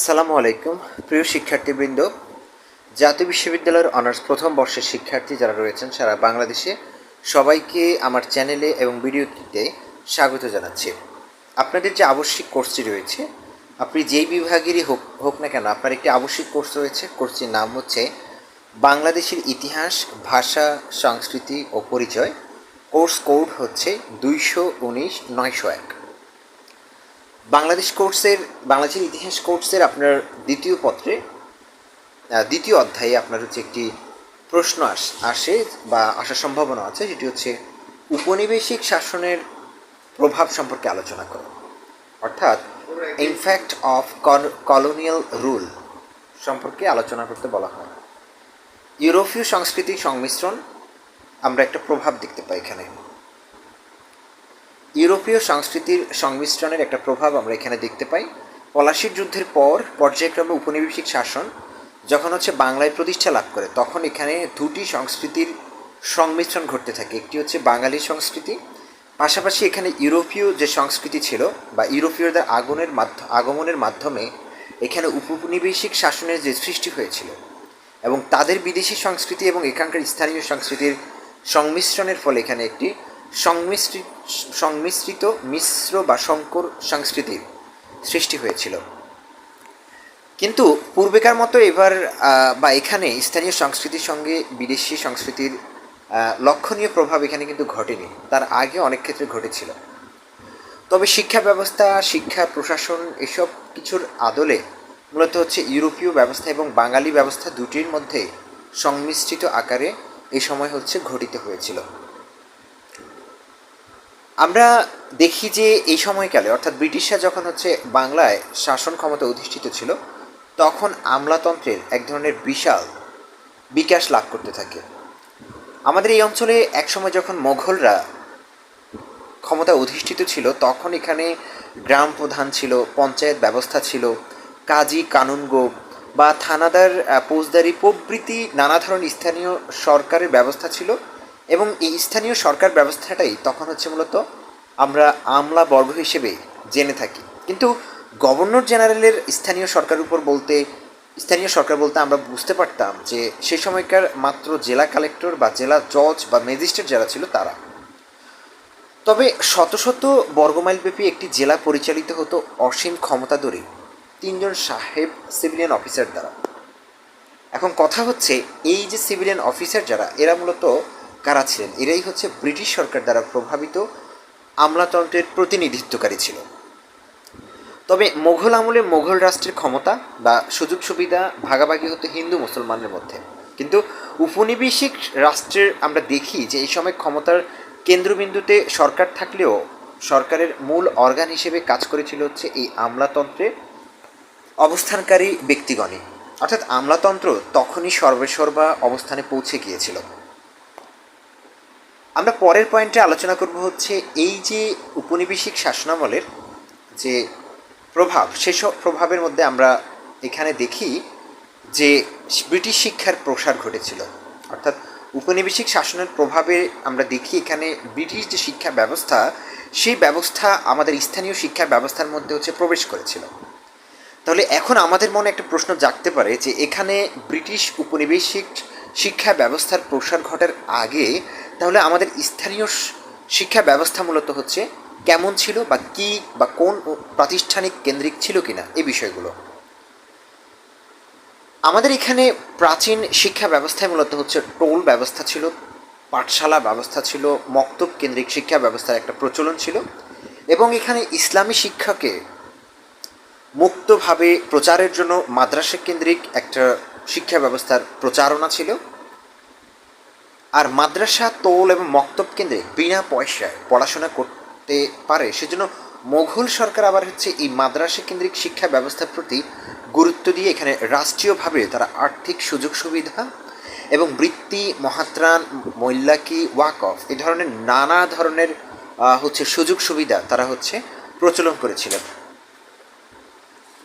আসসালামু আলাইকুম। প্রিয় শিক্ষার্থীবৃন্দ, জাতীয় বিশ্ববিদ্যালয়ের অনার্স প্রথম বর্ষের শিক্ষার্থী যারা রয়েছেন সারা বাংলাদেশে, সবাইকে আমার চ্যানেলে এবং ভিডিওটিতে স্বাগত জানাচ্ছি। আপনাদের যে আবশ্যিক কোর্সটি রয়েছে, আপনি যেই বিভাগেরই হোক হোক না কেন, আপনার একটি আবশ্যিক কোর্স রয়েছে, কোর্সটির নাম হচ্ছে বাংলাদেশের ইতিহাস, ভাষা, সংস্কৃতি ও পরিচয়। কোর্স কোড হচ্ছে দুইশো উনিশ নয়শো এক। বাংলাদেশ কোর্সের বাংলাদেশের ইতিহাস কোর্সের আপনার দ্বিতীয় পত্রে দ্বিতীয় অধ্যায়ে আপনার হচ্ছে একটি প্রশ্ন আস, আসে বা আসার সম্ভাবনা আছে যেটি হচ্ছে উপনিবেশিক শাসনের প্রভাব সম্পর্কে আলোচনা করো। অর্থাৎ ইনফ্যাক্ট অফ কলোনিয়াল রুল সম্পর্কে আলোচনা করতে বলা হয়। ইউরোপীয় সংস্কৃতির সংমিশ্রণ, আমরা একটা প্রভাব দেখতে পাই এখানে। ইউরোপীয় সংস্কৃতির সংমিশ্রণের একটা প্রভাব আমরা এখানে দেখতে পাই। পলাশির যুদ্ধের পর পর্যায়ক্রমে উপনিবেশিক শাসন যখন হচ্ছে বাংলায় প্রতিষ্ঠা লাভ করে, তখন এখানে দুটি সংস্কৃতির সংমিশ্রণ ঘটতে থাকে। একটি হচ্ছে বাঙালি সংস্কৃতি, পাশাপাশি এখানে ইউরোপীয় যে সংস্কৃতি ছিল বা ইউরোপীয়দের আগুনের মাধ্য, আগমনের মাধ্যমে এখানে উপনিবেশিক শাসনের যে সৃষ্টি হয়েছিল এবং তাদের বিদেশি সংস্কৃতি এবং এখানকার স্থানীয় সংস্কৃতির সংমিশ্রণের ফলে এখানে একটি সংমিশ্রিত সংমিশ্রিত মিশ্র বা সংকর সংস্কৃতির সৃষ্টি হয়েছিল। কিন্তু পূর্বেকার মতো এবার বা এখানে স্থানীয় সংস্কৃতির সঙ্গে বিদেশি সংস্কৃতির লক্ষণীয় প্রভাব এখানে কিন্তু ঘটেনি। তার আগে অনেক ক্ষেত্রে ঘটেছিল। তবে শিক্ষা ব্যবস্থা, শিক্ষা, প্রশাসন এসব কিছুর আদলে মূলত হচ্ছে ইউরোপীয় ব্যবস্থা এবং বাঙালি ব্যবস্থা দুটির মধ্যে সংমিশ্রিত আকারে এই সময় হচ্ছে ঘটিত হয়েছিল। আমরা দেখি যে এই সময়কালে, অর্থাৎ ব্রিটিশরা যখন হচ্ছে বাংলায় শাসন ক্ষমতা অধিষ্ঠিত ছিল, তখন আমলাতন্ত্রের এক ধরনের বিশাল বিকাশ লাভ করতে থাকে। আমাদের এই অঞ্চলে একসময় যখন মোঘলরা ক্ষমতা অধিষ্ঠিত ছিল, তখন এখানে গ্রাম প্রধান ছিল, পঞ্চায়েত ব্যবস্থা ছিল, কাজী কানুনগো বা থানাদার ফৌজদারি প্রভৃতি নানা ধরনের স্থানীয় সরকারের ব্যবস্থা ছিল। এবং এই স্থানীয় সরকার ব্যবস্থাটাই তখন হচ্ছে মূলত আমরা আমলা বর্গ হিসেবে জেনে থাকি। কিন্তু গভর্নর জেনারেলের স্থানীয় সরকারের উপর বলতে, স্থানীয় সরকার বলতে আমরা বুঝতে পারতাম যে সেই সময়কার মাত্র জেলা কালেক্টর বা জেলা জজ বা ম্যাজিস্ট্রেট যারা ছিল তারা। তবে শত শত বর্গমাইল ব্যাপী একটি জেলা পরিচালিত হতো অসীম ক্ষমতাধরী তিনজন সাহেব সিভিলিয়ান অফিসার দ্বারা। এখন কথা হচ্ছে, এই যে সিভিলিয়ান অফিসার যারা, এরা মূলত কারা ছিলেন? এরাই হচ্ছে ব্রিটিশ সরকার দ্বারা প্রভাবিত আমলাতন্ত্রের প্রতিনিধিত্বকারী ছিল। তবে মোঘল আমলে মোঘল রাষ্ট্রের ক্ষমতা বা সুযোগ সুবিধা ভাগাভাগি হতো হিন্দু মুসলমানের মধ্যে। কিন্তু উপনিবেশিক রাষ্ট্রের আমরা দেখি যে এই সময় ক্ষমতার কেন্দ্রবিন্দুতে সরকার থাকলেও সরকারের মূল অর্গান হিসেবে কাজ করেছিল হচ্ছে এই আমলাতন্ত্রে অবস্থানকারী ব্যক্তিগণই। অর্থাৎ আমলাতন্ত্র তখনই সর্বেসর্বা অবস্থানে পৌঁছে গিয়েছিল। আমরা পরের পয়েন্টে আলোচনা করব হচ্ছে এই যে উপনিবেশিক শাসনামলের যে প্রভাব, সেসব প্রভাবের মধ্যে আমরা এখানে দেখি যে ব্রিটিশ শিক্ষার প্রসার ঘটেছিল। অর্থাৎ উপনিবেশিক শাসনের প্রভাবে আমরা দেখি এখানে ব্রিটিশ যে শিক্ষা ব্যবস্থা, সেই ব্যবস্থা আমাদের স্থানীয় শিক্ষা ব্যবস্থার মধ্যে হচ্ছে প্রবেশ করেছিল। তাহলে এখন আমাদের মনে একটা প্রশ্ন জাগতে পারে যে এখানে ব্রিটিশ উপনিবেশিক শিক্ষা ব্যবস্থার প্রসার ঘটার আগে তাহলে আমাদের স্থানীয় শিক্ষা ব্যবস্থা মূলত হচ্ছে কেমন ছিল বা কি বা কোন প্রাতিষ্ঠানিক কেন্দ্রিক ছিল কিনা এই বিষয়গুলো। আমাদের এখানে প্রাচীন শিক্ষা ব্যবস্থায় মূলত হচ্ছে টোল ব্যবস্থা ছিল, পাঠশালা ব্যবস্থা ছিল, মক্তব কেন্দ্রিক শিক্ষা ব্যবস্থার একটা প্রচলন ছিল এবং এখানে ইসলামী শিক্ষাকে মুক্তভাবে প্রচারের জন্য মাদ্রাসা কেন্দ্রিক একটা শিক্ষা ব্যবস্থার প্রচারণা ছিল। আর মাদ্রাসা, তোল এবং মক্তব কেন্দ্রে বিনা পয়সায় পড়াশোনা করতে পারে। সেজন্য মোঘল সরকার আবার হচ্ছে এই মাদ্রাসা কেন্দ্রিক শিক্ষা ব্যবস্থার প্রতি গুরুত্ব দিয়ে এখানে রাষ্ট্রীয়ভাবে তারা আর্থিক সুযোগ সুবিধা এবং বৃত্তি, মহাত্রাণ মৈল্লাকি ওয়াক অফ এই ধরনের নানা ধরনের হচ্ছে সুযোগ সুবিধা তারা হচ্ছে প্রচলন করেছিলেন।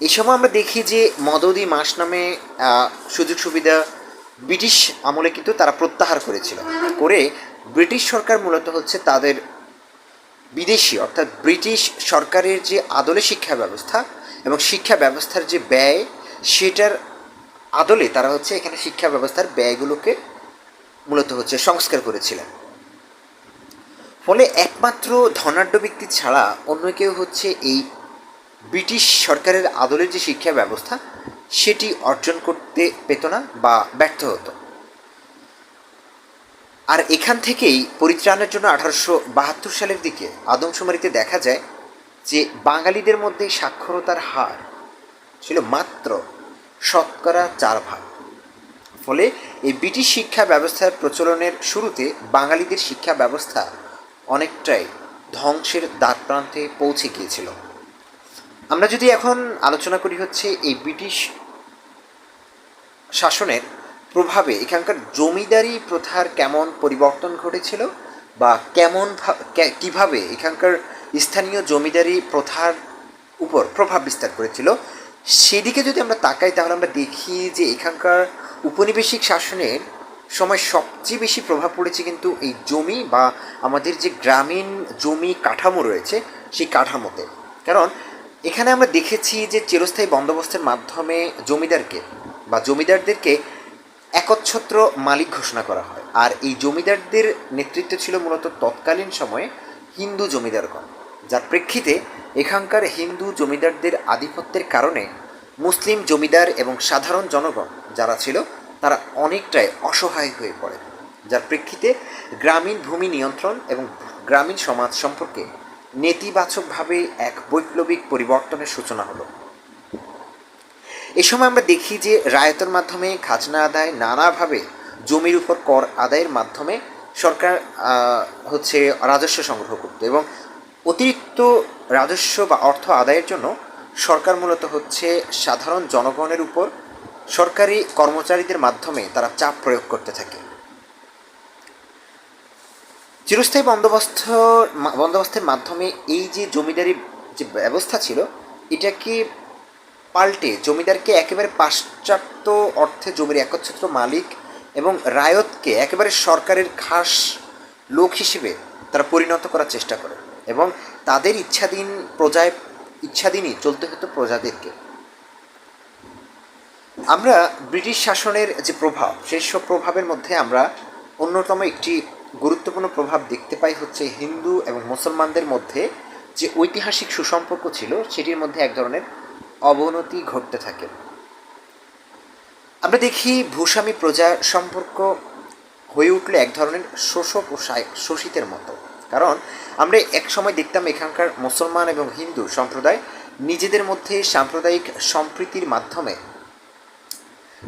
এই সময় আমরা দেখি যে মদদি মাস নামে সুযোগ সুবিধা ব্রিটিশ আমলে কিন্তু তারা প্রত্যাহার করেছিল। করে ব্রিটিশ সরকার মূলত হচ্ছে তাদের বিদেশি, অর্থাৎ ব্রিটিশ সরকারের যে আদলে শিক্ষা ব্যবস্থা এবং শিক্ষা ব্যবস্থার যে ব্যয়, সেটার আদলে তারা হচ্ছে এখানে শিক্ষা ব্যবস্থার ব্যয়গুলোকে মূলত হচ্ছে সংস্কার করেছিলেন। ফলে একমাত্র ধনাঢ্য ব্যক্তি ছাড়া অন্য কেউ হচ্ছে এই ব্রিটিশ সরকারের আদলের যে শিক্ষা ব্যবস্থা সেটি অর্জন করতে পেত না বা ব্যর্থ হতো। আর এখান থেকেই পরিত্রাণের জন্য আঠারোশো বাহাত্তর সালের দিকে আদমশুমারিতে দেখা যায় যে বাঙালিদের মধ্যে সাক্ষরতার হার ছিল মাত্র শতকরা চার ভাগ। ফলে এই ব্রিটিশ শিক্ষা ব্যবস্থার প্রচলনের শুরুতে বাঙালিদের শিক্ষা ব্যবস্থা অনেকটাই ধ্বংসের দ্বার প্রান্তে পৌঁছে গিয়েছিল। আমরা যদি এখন আলোচনা করি হচ্ছে এই ব্রিটিশ শাসনের প্রভাবে এখানকার জমিদারি প্রথার কেমন পরিবর্তন ঘটেছিল বা কেমন কীভাবে এখানকার স্থানীয় জমিদারি প্রথার উপর প্রভাব বিস্তার করেছিল, সেদিকে যদি আমরা তাকাই তাহলে আমরা দেখি যে এখানকার উপনিবেশিক শাসনের সময় সবচেয়ে বেশি প্রভাব পড়েছে কিন্তু এই জমি বা আমাদের যে গ্রামীণ জমি কাঠামো রয়েছে সেই কাঠামোতে। কারণ এখানে আমরা দেখেছি যে চিরস্থায়ী বন্দোবস্তের মাধ্যমে জমিদারকে বা জমিদারদেরকে একচ্ছত্র মালিক ঘোষণা করা হয়। আর এই জমিদারদের নেতৃত্ব ছিল মূলত তৎকালীন সময়ে হিন্দু জমিদারগণ। যার প্রেক্ষিতে এখানকার হিন্দু জমিদারদের আধিপত্যের কারণে মুসলিম জমিদার এবং সাধারণ জনগণ যারা ছিল, তারা অনেকটাই অসহায় হয়ে পড়ে। যার প্রেক্ষিতে গ্রামীণ ভূমি নিয়ন্ত্রণ এবং গ্রামীণ সমাজ সম্পর্কে নেতিবাচকভাবে এক বৈপ্লবিক পরিবর্তনের সূচনা হলো। এই সময় আমরা দেখি যে রায়তের মাধ্যমে খাজনা আদায় নানাভাবে জমির উপর কর আদায়ের মাধ্যমে সরকার হচ্ছে রাজস্ব সংগ্রহ করত এবং অতিরিক্ত রাজস্ব বা অর্থ আদায়ের জন্য সরকার মূলত হচ্ছে সাধারণ জনগণের উপর সরকারি কর্মচারীদের মাধ্যমে তারা চাপ প্রয়োগ করতে থাকে। চিরস্থায়ী বন্দোবস্ত, বন্দোবস্তের মাধ্যমে এই যে জমিদারি যে ব্যবস্থা ছিল, এটাকে পাল্টে জমিদারকে একেবারে পাশ্চাত্য অর্থে জমির একচ্ছত্র মালিক এবং রায়তকে একেবারে সরকারের খাস লোক হিসেবে তারা পরিণত করার চেষ্টা করে এবং তাদের ইচ্ছাধীন প্রজায়, ইচ্ছাধীনই চলতে হতো প্রজাদেরকে। আমরা ব্রিটিশ শাসনের যে প্রভাব, সেই সব প্রভাবের মধ্যে আমরা অন্যতম একটি গুরুত্বপূর্ণ প্রভাব দেখতে পাই হচ্ছে হিন্দু এবং মুসলমানদের মধ্যে যে ঐতিহাসিক সুসম্পর্ক ছিল, সেটির মধ্যে এক ধরনের অবনতি ঘটতে থাকে। আমরা দেখি ভূস্বামী প্রজা সম্পর্ক হয়ে উঠলে এক ধরনের শোষক ও শোষিতের মতো। কারণ আমরা এক সময় দেখতাম এখানকার মুসলমান এবং হিন্দু সম্প্রদায় নিজেদের মধ্যে সাম্প্রদায়িক সম্প্রীতির মাধ্যমে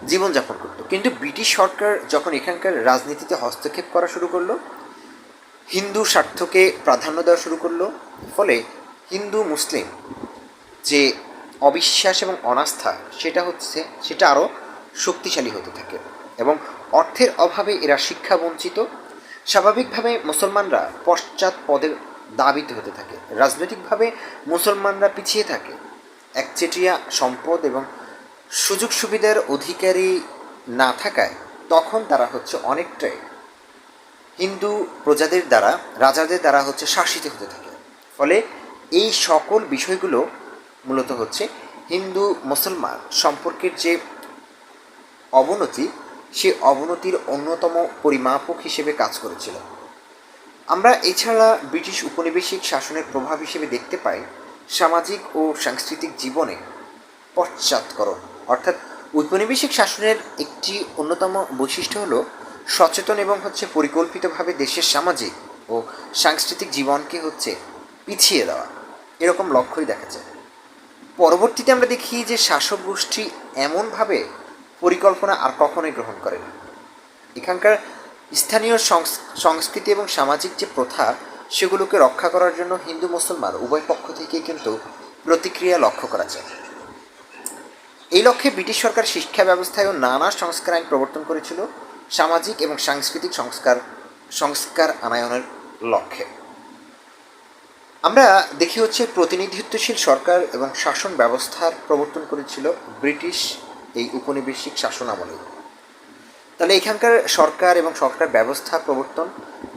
জীবনযাপন করত। কিন্তু ব্রিটিশ সরকার যখন এখানকার রাজনীতিতে হস্তক্ষেপ করা শুরু করল, হিন্দু স্বার্থকে প্রাধান্য দেওয়া শুরু করল, ফলে হিন্দু মুসলিম যে অবিশ্বাস এবং অনাস্থা, সেটা হচ্ছে, সেটা আরও শক্তিশালী হতে থাকে এবং অর্থের অভাবে এরা শিক্ষা বঞ্চিত। স্বাভাবিকভাবে মুসলমানরা পশ্চাৎ পদের দাবিত হতে থাকে। রাজনৈতিকভাবে মুসলমানরা পিছিয়ে থাকে। একচেটিয়া সম্পদ এবং সুযোগ সুবিধার অধিকারী না থাকায় তখন তারা হচ্ছে অনেকটাই হিন্দু প্রজাদের দ্বারা, রাজাদের দ্বারা হচ্ছে শাসিত হতে থাকে। ফলে এই সকল বিষয়গুলো মূলত হচ্ছে হিন্দু মুসলমান সম্পর্কের যে অবনতি, সে অবনতির অন্যতম পরিমাপক হিসেবে কাজ করেছিল। আমরা এছাড়া ব্রিটিশ উপনিবেশিক শাসনের প্রভাব হিসেবে দেখতে পাই, সামাজিক ও সাংস্কৃতিক জীবনে পশ্চাৎকরণ। অর্থাৎ ঔপনিবেশিক শাসনের একটি অন্যতম বৈশিষ্ট্য হলো সচেতন এবং হচ্ছে পরিকল্পিতভাবে দেশের সামাজিক ও সাংস্কৃতিক জীবনকে হচ্ছে পিছিয়ে দেওয়া। এরকম লক্ষ্যই দেখা যায়। পরবর্তীতে আমরা দেখি যে শাসক গোষ্ঠী এমনভাবে পরিকল্পনা আর কখনোই গ্রহণ করে না। এখানকার স্থানীয় সংস- সংস্কৃতি এবং সামাজিক যে প্রথা, সেগুলোকে রক্ষা করার জন্য হিন্দু মুসলমান উভয় পক্ষ থেকে কিন্তু প্রতিক্রিয়া লক্ষ্য করা যায়। এই লক্ষ্যে ব্রিটিশ সরকার শিক্ষা ব্যবস্থায়ও নানা সংস্কার আইন প্রবর্তন করেছিল, সামাজিক এবং সাংস্কৃতিক সংস্কার সংস্কার আনায়নের লক্ষ্যে। আমরা দেখি হচ্ছে প্রতিনিধিত্বশীল সরকার এবং শাসন ব্যবস্থার প্রবর্তন করেছিল ব্রিটিশ এই উপনিবেশিক শাসন আমলে। তাহলে এখানকার সরকার এবং সরকার ব্যবস্থা প্রবর্তন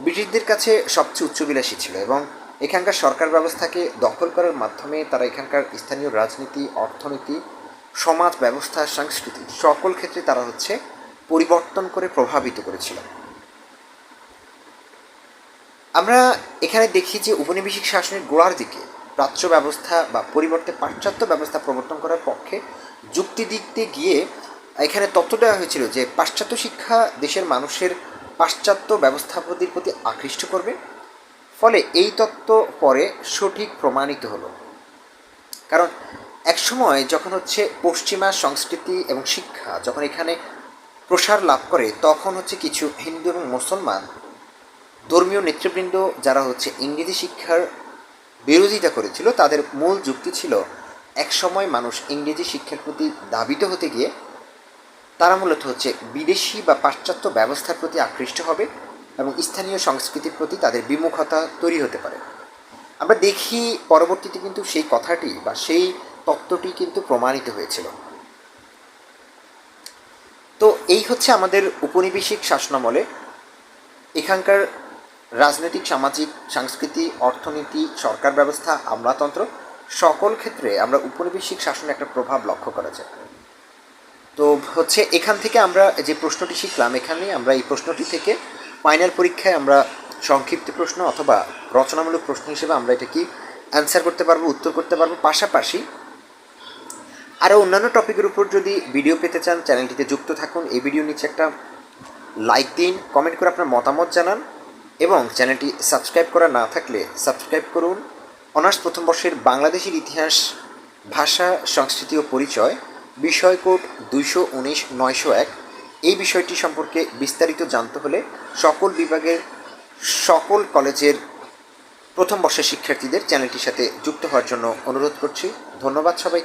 ব্রিটিশদের কাছে সবচেয়ে উচ্চবিলাসী ছিল এবং এখানকার সরকার ব্যবস্থাকে দখল করার মাধ্যমে তারা এখানকার স্থানীয় রাজনীতি, অর্থনীতি, সমাজ ব্যবস্থা, সংস্কৃতি সকল ক্ষেত্রে তারা হচ্ছে পরিবর্তন করে প্রভাবিত করেছিল। আমরা এখানে দেখি যে উপনিবেশিক শাসনের গোড়ার দিকে প্রাচ্য ব্যবস্থা বা পরিবর্তে পাশ্চাত্য ব্যবস্থা প্রবর্তন করার পক্ষে যুক্তি দিতে গিয়ে এখানে তথ্য দেওয়া হয়েছিল যে পাশ্চাত্য শিক্ষা দেশের মানুষের পাশ্চাত্য ব্যবস্থাপতির প্রতি আকৃষ্ট করবে। ফলে এই তত্ত্ব পরে সঠিক প্রমাণিত হলো। কারণ একসময় যখন হচ্ছে পশ্চিমা সংস্কৃতি এবং শিক্ষা যখন এখানে প্রসার লাভ করে, তখন হচ্ছে কিছু হিন্দু এবং মুসলমান ধর্মীয় নেতৃবৃন্দ যারা হচ্ছে ইংরেজি শিক্ষার বিরোধিতা করেছিল, তাদের মূল যুক্তি ছিল, একসময় মানুষ ইংরেজি শিক্ষার প্রতি দাবিত হতে গিয়ে তারা মূলত হচ্ছে বিদেশি বা পাশ্চাত্য ব্যবস্থার প্রতি আকৃষ্ট হবে এবং স্থানীয় সংস্কৃতির প্রতি তাদের বিমুখতা তৈরি হতে পারে। আমরা দেখি পরবর্তীতে কিন্তু সেই কথাটি বা সেই তত্ত্বটি কিন্তু প্রমাণিত হয়েছিল। তো এই হচ্ছে আমাদের উপনিবেশিক শাসনামলে এখানকার রাজনৈতিক, সামাজিক সংস্কৃতি অর্থনীতি, সরকার ব্যবস্থা, আমলাতন্ত্র সকল ক্ষেত্রে আমরা উপনিবেশিক শাসনের একটা প্রভাব লক্ষ্য করা যায় তো হচ্ছে এখান থেকে আমরা যে প্রশ্নটি শিখলাম, এখানে আমরা এই প্রশ্নটি থেকে ফাইনাল পরীক্ষায় আমরা সংক্ষিপ্ত প্রশ্ন অথবা রচনামূলক প্রশ্ন হিসেবে আমরা এটা কি অ্যান্সার করতে পারব, উত্তর করতে পারব, পাশাপাশি আরও অন্যান্য টপিকের উপর যদি ভিডিও পেতে চান চ্যানেলটিতে যুক্ত থাকুন। এই ভিডিও নিচে একটা লাইক দিন কমেন্ট করে আপনার মতামত জানান। এবং চ্যানেলটি সাবস্ক্রাইব করা না থাকলে সাবস্ক্রাইব করুন। অনার্স প্রথম বর্ষের বাংলাদেশের ইতিহাস, ভাষা, সংস্কৃতি ও পরিচয়, বিষয় কোড দুইশো উনিশ নয়শো এক। এই বিষয়টি সম্পর্কে বিস্তারিত জানতে হলে সকল বিভাগের, সকল কলেজের প্রথম বর্ষের শিক্ষার্থীদের চ্যানেলটির সাথে যুক্ত হওয়ার জন্য অনুরোধ করছি। ধন্যবাদ সবাই